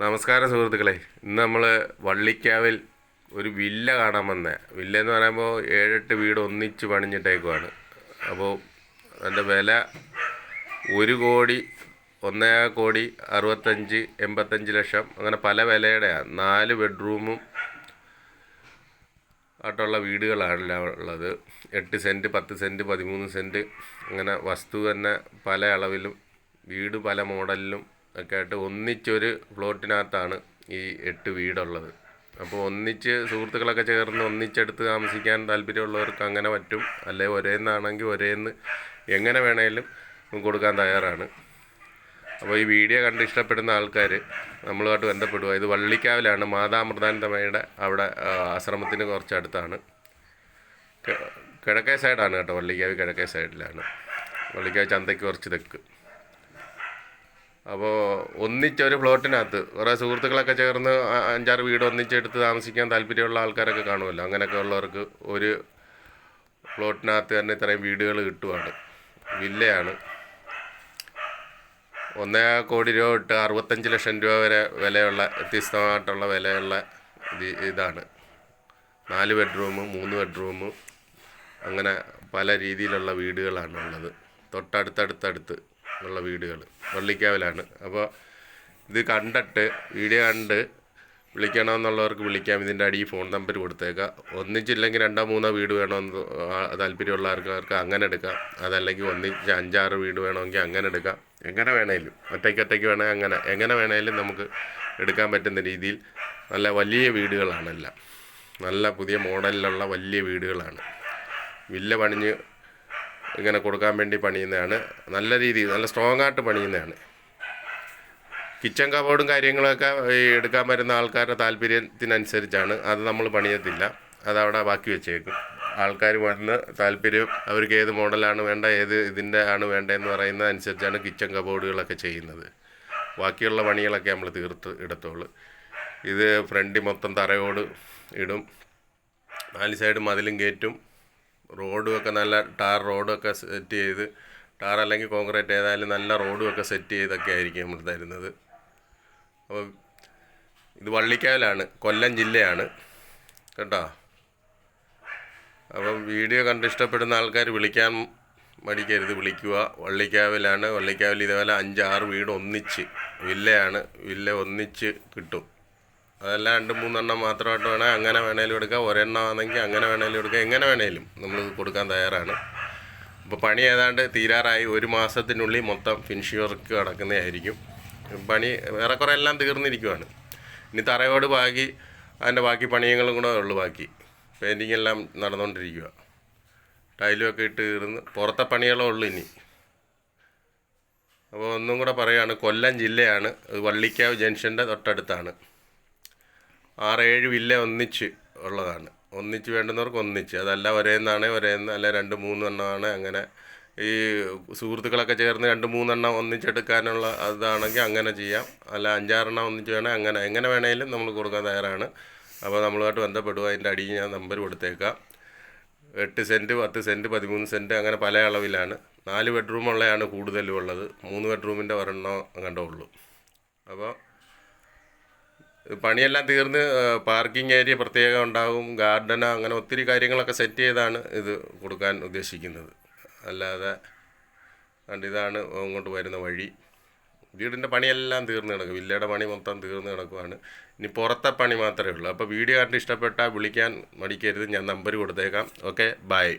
നമസ്കാരം സുഹൃത്തുക്കളെ. ഇന്ന് നമ്മൾ വള്ളിക്കാവിൽ ഒരു വില്ല കാണാൻ വന്ന. വില്ല എന്ന് പറയുമ്പോൾ ഏഴെട്ട് വീട് ഒന്നിച്ച് പണിഞ്ഞിട്ടേക്കുവാണ്. അപ്പോൾ അതിന്റെ വില ഒരു കോടി ഒന്നേ കോടി അറുപത്തഞ്ച് എൺപത്തഞ്ച് ലക്ഷം അങ്ങനെ പല വിലയുടെയാണ് നാല് ബെഡ്റൂമും ആയിട്ടുള്ള വീടുകളാണല്ലോ ഉള്ളത്. എട്ട് സെന്റ് പത്ത് സെന്റ് പതിമൂന്ന് സെന്റ് അങ്ങനെ വസ്തു തന്നെ പല അളവിലും വീട് പല മോഡലിലും ഒക്കെ ആയിട്ട് ഒന്നിച്ചൊരു പ്ലോട്ടിനകത്താണ് ഈ എട്ട് വീടുള്ളത്. അപ്പോൾ ഒന്നിച്ച് സുഹൃത്തുക്കളൊക്കെ ചേർന്ന് ഒന്നിച്ചെടുത്ത് താമസിക്കാൻ താല്പര്യമുള്ളവർക്ക് അങ്ങനെ പറ്റും. അല്ലെ ഒരേന്നാണെങ്കിൽ ഒരേന്ന് എങ്ങനെ വേണേലും കൊടുക്കാൻ തയ്യാറാണ്. അപ്പോൾ ഈ വീഡിയോ കണ്ട് ഇഷ്ടപ്പെടുന്ന ആൾക്കാർ നമ്മളുമായിട്ട് ബന്ധപ്പെടുക. ഇത് വള്ളിക്കാവിലാണ്. മാതാമൃതാനന്ദമയുടെ അവിടെ ആശ്രമത്തിന് കുറച്ചടുത്താണ്. കിഴക്കേ സൈഡാണ് കേട്ടോ വള്ളിക്കാവ് കിഴക്കേ സൈഡിലാണ്. വള്ളിക്കാവ് ചന്തയ്ക്ക് കുറച്ച് തെക്ക്. അപ്പോൾ ഒന്നിച്ചൊരു പ്ലോട്ടിനകത്ത്. കുറേ സുഹൃത്തുക്കളൊക്കെ ചേർന്ന് അഞ്ചാറ് വീട് ഒന്നിച്ചെടുത്ത് താമസിക്കാൻ താല്പര്യമുള്ള ആൾക്കാരൊക്കെ കാണുമല്ലോ. അങ്ങനെയൊക്കെ ഉള്ളവർക്ക് ഒരു പ്ലോട്ടിനകത്ത് തന്നെ ഇത്രയും വീടുകൾ കിട്ടുവാണ്. വില്ലയാണ്. ഒന്നേ കോടി രൂപ തൊട്ട് അറുപത്തഞ്ച് ലക്ഷം രൂപ വരെ വിലയുള്ള വ്യത്യസ്തമായിട്ടുള്ള വിലയുള്ള ഇത് ഇതാണ്. നാല് ബെഡ്റൂം മൂന്ന് ബെഡ്റൂം അങ്ങനെ പല രീതിയിലുള്ള വീടുകളാണ് ഉള്ളത് തൊട്ടടുത്തടുത്തടുത്ത് ഉള്ള വീടുകൾ. വള്ളിക്കാവിലാണ്. അപ്പോൾ ഇത് കണ്ടിട്ട് വീഡിയോ കണ്ട് വിളിക്കണമെന്നുള്ളവർക്ക് വിളിക്കാം. ഇതിന്റെ അടിയിൽ ഫോൺ നമ്പർ കൊടുത്തേക്കാം. ഒന്നിച്ചില്ലെങ്കിൽ രണ്ടോ മൂന്നോ വീട് വേണമെന്ന് താല്പര്യമുള്ള ആൾക്കാർക്ക് അങ്ങനെ എടുക്കാം. അതല്ലെങ്കിൽ ഒന്നിച്ച് അഞ്ചാറ് വീട് വേണമെങ്കിൽ അങ്ങനെ എടുക്കാം. എങ്ങനെ വേണേലും. ഒറ്റയ്ക്ക് ഒറ്റയ്ക്ക് വേണമെങ്കിൽ അങ്ങനെ. എങ്ങനെ വേണേലും നമുക്ക് എടുക്കാൻ പറ്റുന്ന രീതിയിൽ നല്ല വലിയ വീടുകളാണെല്ലാം നല്ല പുതിയ മോഡലിലുള്ള വലിയ വീടുകളാണ്. വില്ല പണിഞ്ഞ് ഇങ്ങനെ കൊടുക്കാൻ വേണ്ടി പണിയുന്നതാണ്. നല്ല രീതിയിൽ നല്ല സ്ട്രോങ് ആയിട്ട് പണിയുന്നതാണ്. കിച്ചൺ കബോർഡും കാര്യങ്ങളൊക്കെ ഈ എടുക്കാൻ വരുന്ന ആൾക്കാരുടെ താല്പര്യത്തിനനുസരിച്ചാണ്. അത് നമ്മൾ പണിയത്തില്ല. അതവിടെ ബാക്കി വെച്ചേക്കും. ആൾക്കാർ വന്ന് താല്പര്യം അവർക്ക് ഏത് മോഡലാണ് വേണ്ട ഏത് ഇതിന്റെ ആണ് വേണ്ടതെന്ന് പറയുന്നത് അനുസരിച്ചാണ് കിച്ചൺ കബോർഡുകളൊക്കെ ചെയ്യുന്നത്. ബാക്കിയുള്ള പണികളൊക്കെ നമ്മൾ തീർത്ത് ഇടത്തുള്ളൂ ഇത് ഫ്രണ്ടിൽ മൊത്തം തറയോട് ഇടും. നാല് സൈഡ് മതിലും കയറ്റും റോഡും ഒക്കെ നല്ല ടാർ റോഡും ഒക്കെ സെറ്റ് ചെയ്ത് ടാർ അല്ലെങ്കിൽ കോൺക്രീറ്റ് ഏതായാലും നല്ല റോഡും ഒക്കെ സെറ്റ് ചെയ്തൊക്കെ ആയിരിക്കും നമ്മൾ തരുന്നത്. അപ്പോൾ ഇത് വള്ളിക്കാവിലാണ് കൊല്ലം ജില്ലയാണ് കേട്ടോ. അപ്പം വീഡിയോ കണ്ട് ഇഷ്ടപ്പെടുന്ന ആൾക്കാർ വിളിക്കാൻ മടിക്കരുത് വിളിക്കുക. വള്ളിക്കാവിലാണ് വള്ളിക്കാവിൽ ഇതേപോലെ അഞ്ചാറ് വീട് ഒന്നിച്ച് വില്ലയാണ് വില്ല ഒന്നിച്ച് കിട്ടും. അതല്ല രണ്ട് മൂന്നെണ്ണം മാത്രമായിട്ട് വേണേൽ അങ്ങനെ വേണേലും എടുക്കാം. ഒരെണ്ണം ആണെങ്കിൽ അങ്ങനെ വേണേലും എടുക്കാം. എങ്ങനെ വേണേലും നമ്മൾ കൊടുക്കാൻ തയ്യാറാണ്. അപ്പോൾ പണി ഏതാണ്ട് തീരാറായി. ഒരു മാസത്തിനുള്ളിൽ മൊത്തം ഫിനിഷ് വർക്ക് നടക്കുന്നതായിരിക്കും. പണി ഏറെക്കുറെ എല്ലാം തീർന്നിരിക്കുവാണ്. ഇനി തറയോട് ബാക്കി അതിന്റെ ബാക്കി പണിയങ്ങളും കൂടെ ഉള്ളു ബാക്കി. പെയിന്റിങ് എല്ലാം നടന്നുകൊണ്ടിരിക്കുക ടൈലും ഒക്കെ ഇട്ട് തീർന്ന് പുറത്തെ പണികളേ ഉള്ളു ഇനി. അപ്പോൾ ഒന്നും കൂടെ പറയുകയാണ് കൊല്ലം ജില്ലയാണ്. വള്ളിക്കാവ് ജംഗ്ഷന്റെ തൊട്ടടുത്താണ്. ആറ് ഏഴ് വില്ല ഒന്നിച്ച് ഉള്ളതാണ്. ഒന്നിച്ച് വേണ്ടുന്നവർക്ക് ഒന്നിച്ച്. അതല്ല ഒരേന്നാണേ ഒരേന്ന് അല്ല രണ്ട് മൂന്നെണ്ണമാണ്. അങ്ങനെ ഈ സുഹൃത്തുക്കളൊക്കെ ചേർന്ന് രണ്ട് മൂന്നെണ്ണം ഒന്നിച്ചെടുക്കാനുള്ള അതാണെങ്കിൽ അങ്ങനെ ചെയ്യാം. അല്ല അഞ്ചാറെണ്ണം ഒന്നിച്ച് വേണേൽ അങ്ങനെ. എങ്ങനെ വേണേലും നമ്മൾ കൊടുക്കാൻ തയ്യാറാണ്. അപ്പോൾ നമ്മളുമായിട്ട് ബന്ധപ്പെടുക. അതിന്റെ അടിയിൽ ഞാൻ നമ്പർ കൊടുത്തേക്കാം. എട്ട് സെന്റ് പത്ത് സെന്റ് പതിമൂന്ന് സെന്റ് അങ്ങനെ പല അളവിലാണ്. നാല് ബെഡ്റൂമുള്ളതാണ് കൂടുതലും ഉള്ളത്. മൂന്ന് ബെഡ്റൂമിന്റെ ഒരെണ്ണം അങ്ങോട്ടേ ഉള്ളൂ. അപ്പോൾ പണിയെല്ലാം തീർന്ന് പാർക്കിംഗ് ഏരിയ പ്രത്യേകം ഉണ്ടാകും ഗാർഡന് അങ്ങനെ ഒത്തിരി കാര്യങ്ങളൊക്കെ സെറ്റ് ചെയ്താണ് ഇത് കൊടുക്കാൻ ഉദ്ദേശിക്കുന്നത്. അല്ലാതെ ഇതാണ് അങ്ങോട്ട് വരുന്ന വഴി. വീടിന്റെ പണിയെല്ലാം തീർന്നു കിടക്കും വില്ലയുടെ പണി മൊത്തം തീർന്നു കിടക്കുവാണ്. ഇനി പുറത്തെ പണി മാത്രമേ ഉള്ളൂ. അപ്പോൾ വീഡിയോ കണ്ട് ഇഷ്ടപ്പെട്ടാൽ വിളിക്കാൻ മടിക്കരുത് ഞാൻ നമ്പർ കൊടുത്തേക്കാം. Okay bye